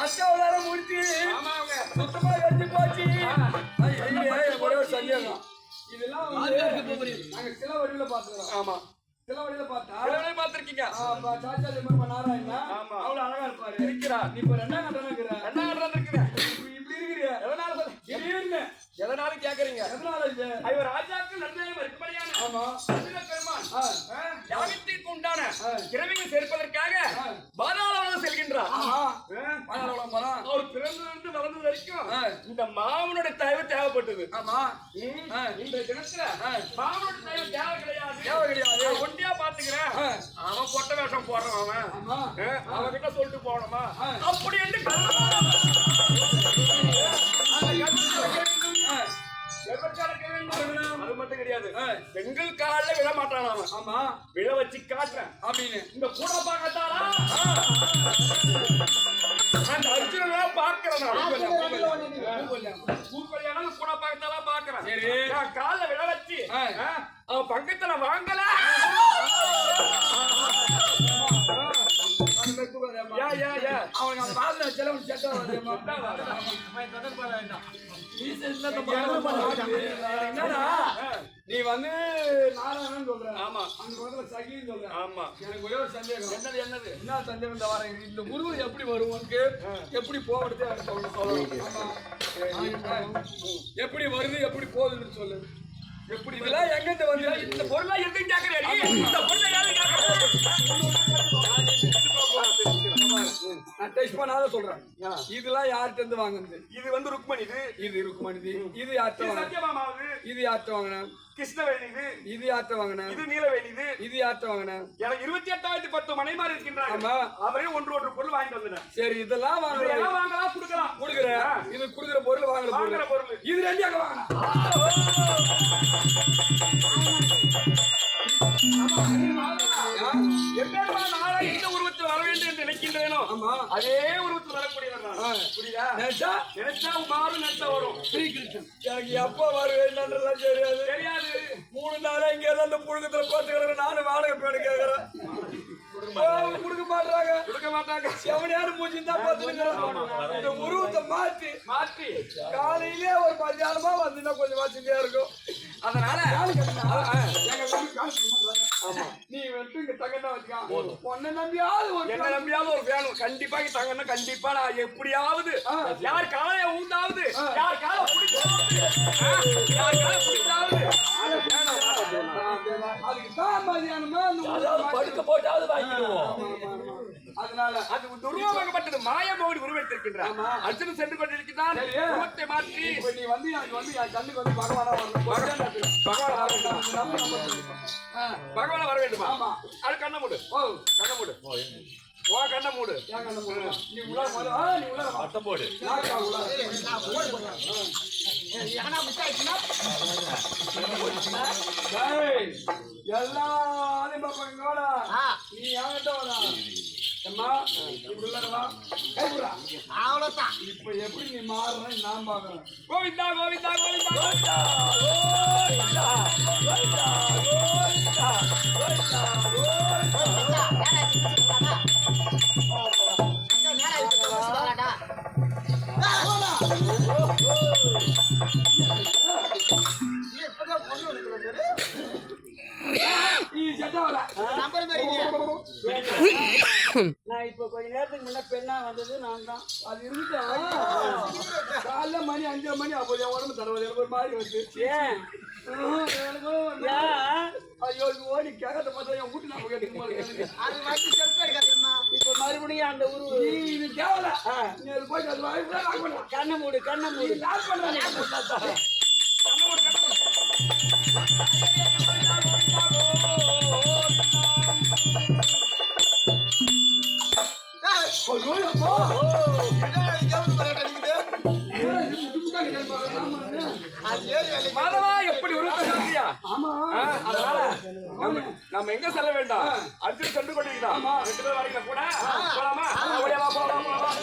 அஷ்டாவதாரம் மூர்த்தி ஆமாங்க. சுத்தமா கட்டி போச்சு. ஐய், ஐய், ஐய், ஒரே ஒரு சந்தேகம். இதெல்லாம் நாங்க சில வழியில பாத்துக்கிறோம் ஆமா. சில வழியில பார்த்தா எவ்வளவு பார்த்திருக்கீங்க. ஆ, அப்ப சாச்சா ஜெயமன் நாராயணா ஆமா. அவ்வளவு அழகா இருப்பாரு. இருக்கிறா. நீ இப்ப ரெண்டாம் கட்டணம் இருக்கிற. என்ன ஆடுறது இருக்குங்க இப்படி இருக்கிறிய? எதனால திடீர்னு. எதனால கேக்குறீங்க. எதனால இது? ஐவர் ராஜாக்கள் நன்மையும் இருக்கும்படியான ஆமா. பெருமான். யாகத்திற்கு உண்டான. திரவியம் சேர்ப்பதற்காக வரைக்கும். இந்த மாமனோட தயவு தேவைப்பட்டது. ஆமா. இன்றைய தினத்துல. மாமனோட தயவு தேவை கிடையாது தேவை கிடையாது. ஒண்டியா பாத்துக்கிறேன். அவன் பொட்ட வேஷம் போடுறான் அவன். ஆமா. ஆ, அவன்கிட்ட சொல்லிட்டு போனோமா. அப்படி என்று. அது மட்டும் கிடையாது. பெண்கள் காலில் விழ மாட்டான் அவன். ஆமா. விழ வச்சு காட்டுறேன். அப்படின்னு. இந்த கூட பார்க்கத்தாரா அந்த அர்ஜுனனா பார்க்கிறேன் நான் பூக்கொல்லியான கூட பார்க்கத்தாலா பார்க்கிறேன் சரி. நான் காலில் விழ வச்சு. அவன் பக்கத்துல வாங்கல என்னடா? நீ வந்து நாராயணன் சொல்ற. ஆமா. அந்த பக்கத்துல சகின்னு சொல்ற. ஆமா. எனக்கு ஒரே ஒரு சந்தேகம். என்னது என்னது? என்ன சந்தேகம் இந்த இந்த உருவம் எப்படி வரும் உனக்கு எப்படி போகிறது. எப்படி வருது எப்படி போகுதுன்னு சொல்லு. எப்படி இதெல்லாம் எங்கிட்ட வந்து இந்த பொருளா எதுவும் கேக்குறியா டெஸ்ட் பண்ணாத சொல்றேன். இதெல்லாம் யார்கிட்ட இருந்து வாங்குனது? இது வந்து ருக்மணி இது. இருக்குமானது இது. யார்கிட்ட இது வாங்கின சத்யபாமாவது. இது யார்கிட்ட வாங்கினேன் கிருஷ்ணவேணி இது. யார்கிட்ட வாங்கினேன் இது நீலவேணி இது. இது யார்கிட்ட வாங்கினேன் எனக்கு இருபத்தி எட்டாயிரத்தி பத்து மனைமாரி இருக்கின்றாங்க. ஆமா. அவரே ஒன்று ஒன்று பொருள் வாங்கிட்டு வந்துட்டேன் சரி இதெல்லாம் இது வாங்குறேன் வாங்கலாம் கொடுக்கலாம். கொடுக்குறேன் இது கொடுக்குற பொருள் வாங்குற பொருள். இது ரெண்டு அங்க வாங்கினா ஆமா. அதே உருவத்தில் வரக்கூடியவன் நான். புரியுதா? நினைச்சா நினைச்சா மாறும் நினைச்சா வரும். ஸ்ரீகிருஷ்ணன். எனக்கு எப்போ வருவேன்றதெல்லாம் தெரியாது. தெரியாது. மூணு நாளா இங்க இருந்து அந்த புழுக்கத்துல பார்த்துக்கிறேன் நானும் வாடகை பேடு கேட்கறேன். கொடுக்க மாட்டாங்க. கொடுக்க மாட்டாங்க. செவனையான மூஞ்சி தான் பார்த்துருக்கிறேன் இந்த உருவத்தை மாத்தி. மாற்றி காலையிலே ஒரு மத்தியானமா வந்துன்னா கொஞ்சம் வசதியா இருக்கும். அதனால எங்க நீ வந்து இங்க தங்கத்தான் வச்சுக்கா. உன்னை நம்பியாவது ஒரு என்ன நம்பியாவது ஒரு வேணும். கண்டிப்பா இங்க தங்கன்னா கண்டிப்பா நான் எப்படியாவது யார் காலைய ஊந்தாவது யார் காலை பிடிச்சாவது யார் காலை பிடிச்சாவது. அதுக்கு தான் மதியானமா அந்த உருவத்தை மாத்தி- போட்டாவது ஆமா. அதனால அது துருவமாகப்பட்டது மாயமோகன் உருவெடுத்திருக்கின்றார். ஆமா. அர்ஜுனன் சென்று கொண்டிருக்கிறான். மாற்றி இப்ப நீ வந்து எனக்கு வந்து என் கண்ணுக்கு வந்து பகவானா பகவான் பகவான் வர வேண்டுமா அது கண்ண மூடு ஓ கண்ண மூடு ஓ கண்ண மூடு ஏன் நீ உள்ள நீ உள்ளார அட்டம் போடு யாருக்கா நீ என்கிட்ட அம்மா, இப்படி உள்ளார வா. இப்ப எப்படி நீ மாறுறன்னு நான் பார்க்கறேன். கோவிந்தா கோவிந்தா கோவிந்தா கோவிந்தா நான் இப்ப கொஞ்ச நேரத்துக்கு முன்ன பெண்ணா வந்தது நான் தான் அது இருக்கட்டும். காலைல மணி அஞ்சரை மணி அப்போ என் உடம்பு தடவை ஒரு மாதிரி வந்து ஐயோ இது ஓடி கேட்கறத பார்த்தா என் வீட்டு நம்ம கேட்டு போல இருக்கு. மறுபடியும் அந்த உருவு இது தேவல போயிட்டு அது. கண்ணை மூடு கண்ணை மூடு நீ. ஐயோ, அப்பா. மாதவா எப்படி ஆ, அதனால நம்ம எங்க செல்ல வேண்டாம்? அர்ஜுன் சென்று வரைக்கும் கூட. போலாமா? போலாம் போலாம்